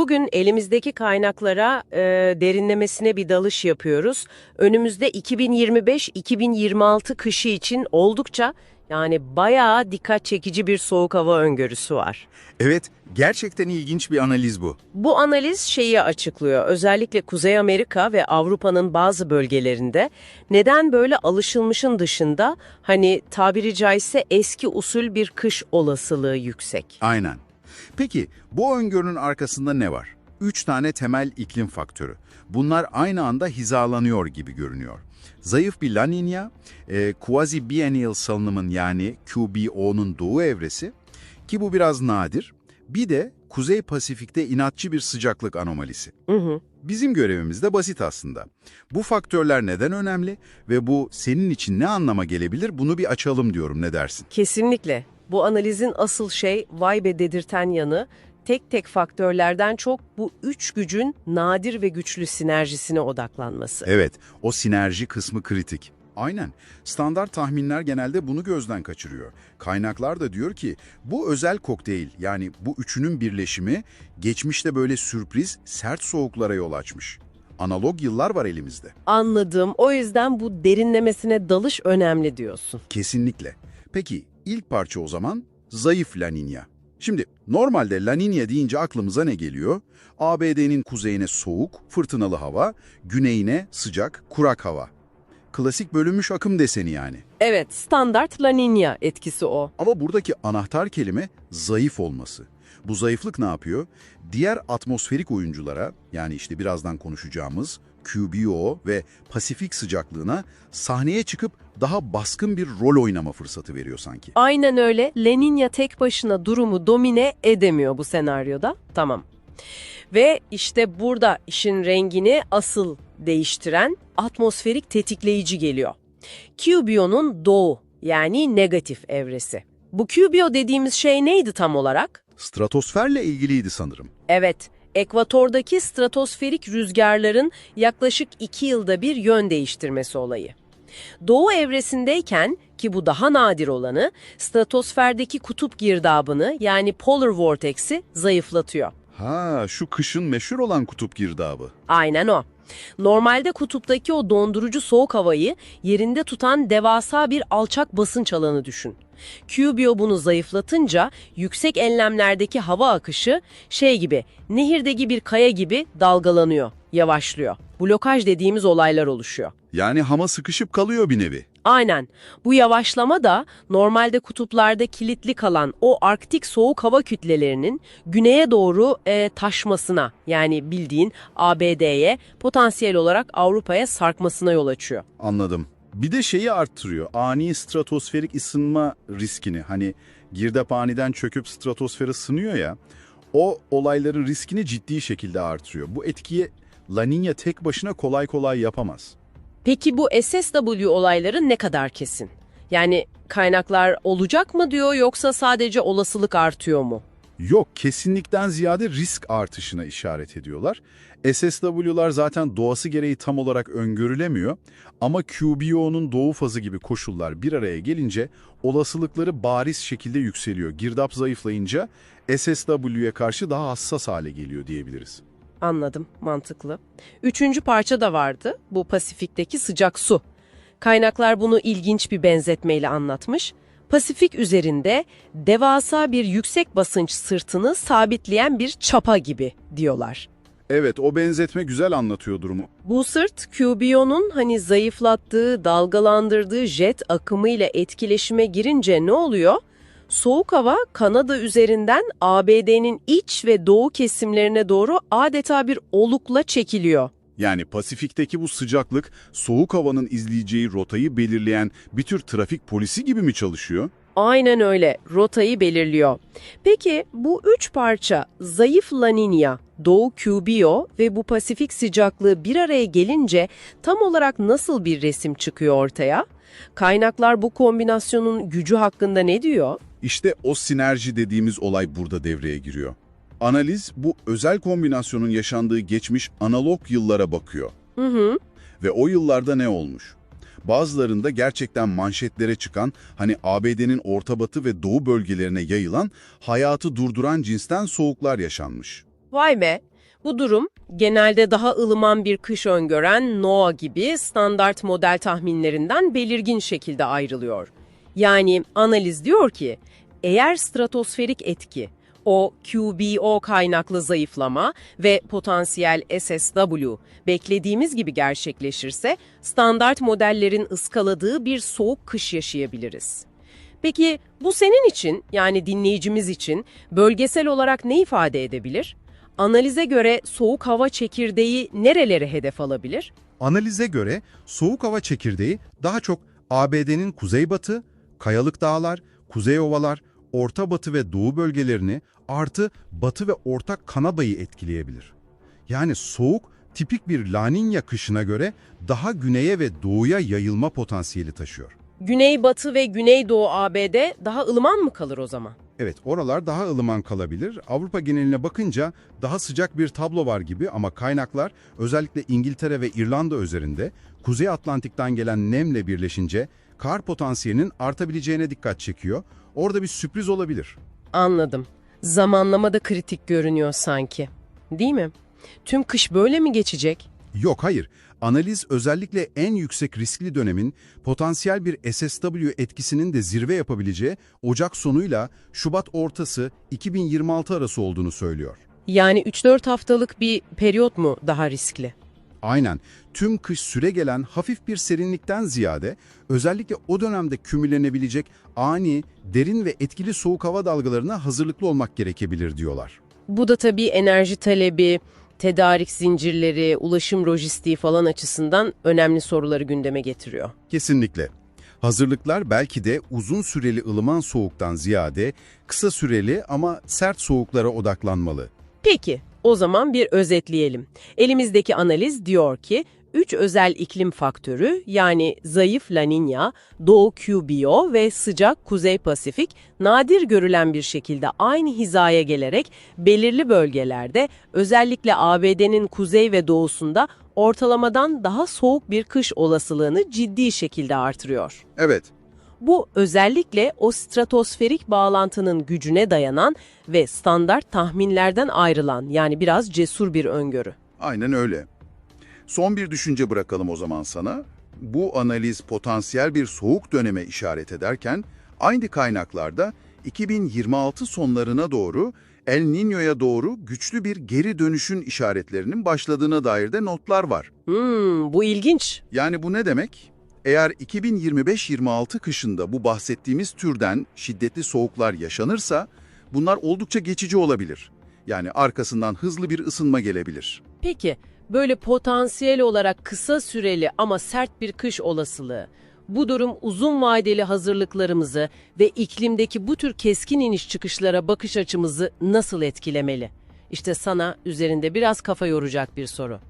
Bugün elimizdeki kaynaklara e, derinlemesine bir dalış yapıyoruz. Önümüzde 2025-2026 kışı için oldukça yani bayağı dikkat çekici bir soğuk hava öngörüsü var. Evet, gerçekten ilginç bir analiz bu. Bu analiz şeyi açıklıyor. Özellikle Kuzey Amerika ve Avrupa'nın bazı bölgelerinde neden böyle alışılmışın dışında hani tabiri caizse eski usul bir kış olasılığı yüksek. Aynen. Peki, bu öngörünün arkasında ne var? Üç tane temel iklim faktörü. Bunlar aynı anda hizalanıyor gibi görünüyor. Zayıf bir La Niña, e, quasi-biennial salınımın yani QBO'nun doğu evresi ki bu biraz nadir. Bir de Kuzey Pasifik'te inatçı bir sıcaklık anomalisi. Hı hı. Bizim görevimiz de basit aslında. Bu faktörler neden önemli ve bu senin için ne anlama gelebilir bunu bir açalım diyorum ne dersin? Kesinlikle. Bu analizin asıl şey vay be dedirten yanı tek tek faktörlerden çok bu üç gücün nadir ve güçlü sinerjisine odaklanması. Evet, o sinerji kısmı kritik. Aynen. Standart tahminler genelde bunu gözden kaçırıyor. Kaynaklar da diyor ki bu özel kokteyl yani bu üçünün birleşimi geçmişte böyle sürpriz sert soğuklara yol açmış. Analog yıllar var elimizde. Anladım. O yüzden bu derinlemesine dalış önemli diyorsun. Kesinlikle. Peki ilk parça o zaman zayıf La Niña. Şimdi normalde La Niña deyince aklımıza ne geliyor? ABD'nin kuzeyine soğuk, fırtınalı hava, güneyine sıcak, kurak hava. Klasik bölünmüş akım deseni yani. Evet, standart La Niña etkisi o. Ama buradaki anahtar kelime zayıf olması. Bu zayıflık ne yapıyor? Diğer atmosferik oyunculara yani işte birazdan konuşacağımız QBO ve Pasifik sıcaklığına sahneye çıkıp daha baskın bir rol oynama fırsatı veriyor sanki. Aynen öyle. La Niña tek başına durumu domine edemiyor bu senaryoda. Tamam. Ve işte burada işin rengini asıl değiştiren atmosferik tetikleyici geliyor. QBO'nun doğu yani negatif evresi. Bu QBO dediğimiz şey neydi tam olarak? Stratosferle ilgiliydi sanırım. Evet, ekvatordaki stratosferik rüzgarların yaklaşık iki yılda bir yön değiştirmesi olayı. Doğu evresindeyken ki bu daha nadir olanı, stratosferdeki kutup girdabını yani polar vortex'i zayıflatıyor. Ha, şu kışın meşhur olan kutup girdabı. Aynen o. Normalde kutuptaki o dondurucu soğuk havayı yerinde tutan devasa bir alçak basınç alanı düşün. QBO bunu zayıflatınca yüksek enlemlerdeki hava akışı şey gibi, nehirdeki bir kaya gibi dalgalanıyor, yavaşlıyor. Blokaj dediğimiz olaylar oluşuyor. Yani hama sıkışıp kalıyor bir nevi. Aynen. Bu yavaşlama da normalde kutuplarda kilitli kalan o arktik soğuk hava kütlelerinin güneye doğru e, taşmasına yani bildiğin ABD'ye potansiyel olarak Avrupa'ya sarkmasına yol açıyor. Anladım. Bir de şeyi arttırıyor. Ani stratosferik ısınma riskini. Hani girdap aniden çöküp stratosfer ısınıyor ya. O olayların riskini ciddi şekilde artırıyor. Bu etkiyi La Niña tek başına kolay kolay yapamaz. Peki bu SSW olayları ne kadar kesin? Yani kaynaklar olacak mı diyor yoksa sadece olasılık artıyor mu? Yok, kesinlikten ziyade risk artışına işaret ediyorlar. SSW'lar zaten doğası gereği tam olarak öngörülemiyor ama QBO'nun doğu fazı gibi koşullar bir araya gelince olasılıkları bariz şekilde yükseliyor. Girdap zayıflayınca SSW'ye karşı daha hassas hale geliyor diyebiliriz. Anladım, mantıklı. Üçüncü parça da vardı, bu Pasifik'teki sıcak su. Kaynaklar bunu ilginç bir benzetmeyle anlatmış. Pasifik üzerinde devasa bir yüksek basınç sırtını sabitleyen bir çapa gibi diyorlar. Evet, o benzetme güzel anlatıyor durumu. Bu sırt QBO'nun hani zayıflattığı, dalgalandırdığı jet akımıyla etkileşime girince ne oluyor? Soğuk hava Kanada üzerinden ABD'nin iç ve doğu kesimlerine doğru adeta bir olukla çekiliyor. Yani Pasifik'teki bu sıcaklık soğuk havanın izleyeceği rotayı belirleyen bir tür trafik polisi gibi mi çalışıyor? Aynen öyle, rotayı belirliyor. Peki bu üç parça zayıf La Niña, Doğu QBO ve bu Pasifik sıcaklığı bir araya gelince tam olarak nasıl bir resim çıkıyor ortaya? Kaynaklar bu kombinasyonun gücü hakkında ne diyor? İşte o sinerji dediğimiz olay burada devreye giriyor. Analiz bu özel kombinasyonun yaşandığı geçmiş analog yıllara bakıyor. Hı hı. Ve o yıllarda ne olmuş? Bazılarında gerçekten manşetlere çıkan, hani ABD'nin Orta Batı ve Doğu bölgelerine yayılan, hayatı durduran cinsten soğuklar yaşanmış. Vay be! Bu durum genelde daha ılıman bir kış öngören NOAA gibi standart model tahminlerinden belirgin şekilde ayrılıyor. Yani analiz diyor ki eğer stratosferik etki, o QBO kaynaklı zayıflama ve potansiyel SSW beklediğimiz gibi gerçekleşirse standart modellerin ıskaladığı bir soğuk kış yaşayabiliriz. Peki bu senin için yani dinleyicimiz için bölgesel olarak ne ifade edebilir? Analize göre soğuk hava çekirdeği nerelere hedef alabilir? Analize göre soğuk hava çekirdeği daha çok ABD'nin kuzeybatı, kayalık dağlar, kuzey ovalar, orta batı ve doğu bölgelerini artı batı ve orta Kanada'yı etkileyebilir. Yani soğuk tipik bir La Niña kışına göre daha güneye ve doğuya yayılma potansiyeli taşıyor. Güneybatı ve Güneydoğu ABD daha ılıman mı kalır o zaman? Evet, oralar daha ılıman kalabilir. Avrupa geneline bakınca daha sıcak bir tablo var gibi ama kaynaklar özellikle İngiltere ve İrlanda üzerinde Kuzey Atlantik'ten gelen nemle birleşince kar potansiyelinin artabileceğine dikkat çekiyor. Orada bir sürpriz olabilir. Anladım. Zamanlama da kritik görünüyor sanki. Değil mi? Tüm kış böyle mi geçecek? Yok hayır, analiz özellikle en yüksek riskli dönemin potansiyel bir SSW etkisinin de zirve yapabileceği Ocak sonuyla Şubat ortası 2026 arası olduğunu söylüyor. Yani 3-4 haftalık bir periyot mu daha riskli? Aynen. Tüm kış süre gelen hafif bir serinlikten ziyade özellikle o dönemde kümülenebilecek ani, derin ve etkili soğuk hava dalgalarına hazırlıklı olmak gerekebilir diyorlar. Bu da tabii enerji talebi, tedarik zincirleri, ulaşım lojistiği falan açısından önemli soruları gündeme getiriyor. Kesinlikle. Hazırlıklar belki de uzun süreli ılıman soğuktan ziyade kısa süreli ama sert soğuklara odaklanmalı. Peki, o zaman bir özetleyelim. Elimizdeki analiz diyor ki, 3 özel iklim faktörü yani zayıf La Niña, Doğu QBO ve sıcak Kuzey Pasifik nadir görülen bir şekilde aynı hizaya gelerek belirli bölgelerde özellikle ABD'nin kuzey ve doğusunda ortalamadan daha soğuk bir kış olasılığını ciddi şekilde artırıyor. Evet, Bu özellikle o stratosferik bağlantının gücüne dayanan ve standart tahminlerden ayrılan yani biraz cesur bir öngörü. aynen öyle. Son bir düşünce bırakalım o zaman sana. Bu analiz potansiyel bir soğuk döneme işaret ederken, aynı kaynaklarda 2026 sonlarına doğru El Niño'ya doğru güçlü bir geri dönüşün işaretlerinin başladığına dair de notlar var. Hmm, bu ilginç. Yani bu ne demek? Eğer 2025-26 kışında bu bahsettiğimiz türden şiddetli soğuklar yaşanırsa bunlar oldukça geçici olabilir. Yani arkasından hızlı bir ısınma gelebilir. Peki, böyle potansiyel olarak kısa süreli ama sert bir kış olasılığı, bu durum uzun vadeli hazırlıklarımızı ve iklimdeki bu tür keskin iniş çıkışlara bakış açımızı nasıl etkilemeli? İşte sana üzerinde biraz kafa yoracak bir soru.